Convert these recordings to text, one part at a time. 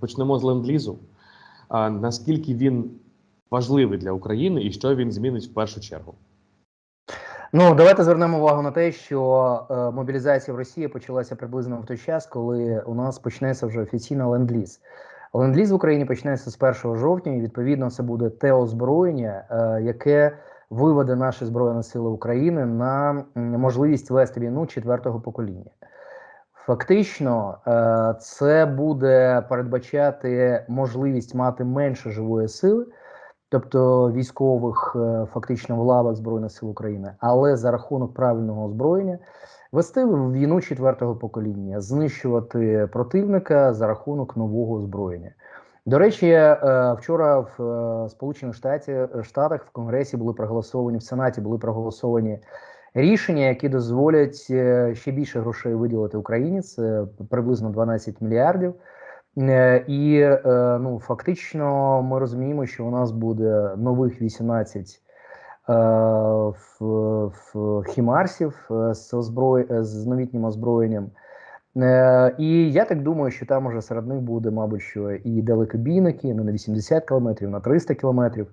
почнемо з ленд-лізу. Наскільки він важливий для України і що він змінить в першу чергу? Ну, давайте звернемо увагу на те, що е, мобілізація в Росії почалася приблизно в той час, коли у нас почнеться вже офіційно ленд-ліз. Ленд-ліз в Україні почнеться з 1 жовтня, і відповідно це буде те озброєння, е, яке виведе наші збройні сили України на можливість вести війну четвертого покоління. Фактично, е, це буде передбачати можливість мати менше живої сили, тобто військових е, фактично в лавах Збройних сил України, але за рахунок правильного озброєння вести війну четвертого покоління, знищувати противника за рахунок нового озброєння. До речі, е, вчора в Сполучених Штатах в Конгресі були проголосовані в Сенаті, були проголосовані рішення, які дозволять е, ще більше грошей виділити Україні. Це приблизно 12 мільярдів. Е, І е, ну фактично ми розуміємо, що у нас буде нових 18 е, в, в хімарсів з озброй е, з новітнім озброєнням. І я так думаю, що там уже серед них буде, мабуть, що і далекобійники не на 80 кілометрів, на 300 кілометрів.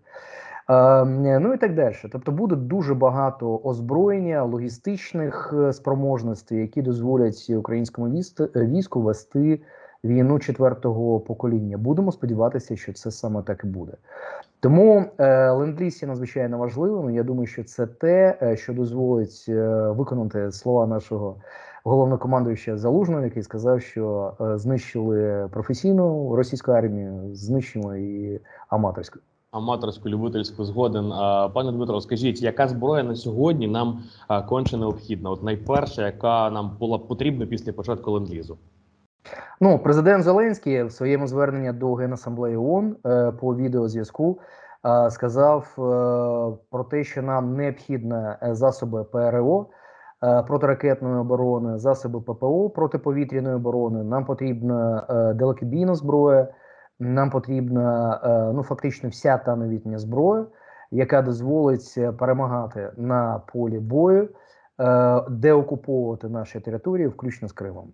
Е, Ну і так далі. Тобто буде дуже багато озброєння, логістичних е, спроможностей, які дозволять українському е, війську вести війну четвертого покоління. Будемо сподіватися, що це саме так і буде. Тому е, ленд-ліз є надзвичайно важливим. Я думаю, що це те, е, що дозволить виконати слова нашого головнокомандуюча Залужного, який сказав, що знищили професійну російську армію, знищимо і аматорську. Аматорську любительську згоден. Пане Дмитро, скажіть, яка зброя на сьогодні нам конче необхідна? От найперша, яка нам була потрібна після початку ленд-лізу? Ну, президент Зеленський в своєму зверненні до Генасамблеї ООН е, по відеозв'язку е, сказав е, про те, що нам необхідні засоби ПРО протиракетної оборони, засоби ППО протиповітряної оборони. Нам потрібна далекобійна зброя, нам потрібна е, ну фактично вся та новітня зброя, яка дозволить е, перемагати на полі бою е, деокуповувати наші території, включно з Кримом.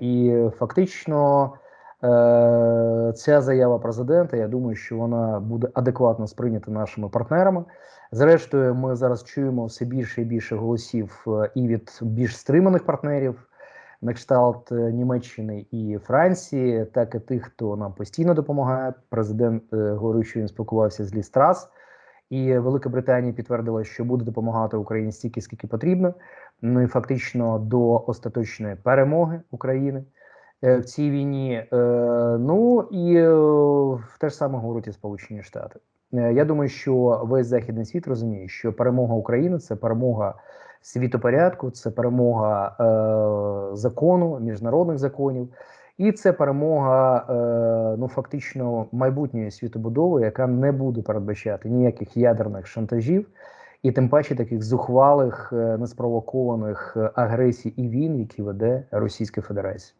І фактично ця заява президента, я думаю, що вона буде адекватно сприйнята нашими партнерами. Зрештою, ми зараз чуємо все більше і більше голосів і від більш стриманих партнерів. На кшталт е, Німеччини і Франції, так і тих, хто нам постійно допомагає. Президент е, говорив, що він спілкувався з Лістрас, і Велика Британія підтвердила, що буде допомагати Україні стільки, скільки потрібно. Ну і фактично до остаточної перемоги України е, в цій війні. Ну і те ж саме говорять і Сполучені Штати. Е, я думаю, що весь західний світ розуміє, що перемога України це перемога світопорядку, це перемога е, закону, міжнародних законів. І це перемога е, ну фактично майбутньої світобудови, яка не буде передбачати ніяких ядерних шантажів, і тим паче таких зухвалих, е, неспровокованих е, агресій і війн, які веде Російська Федерація.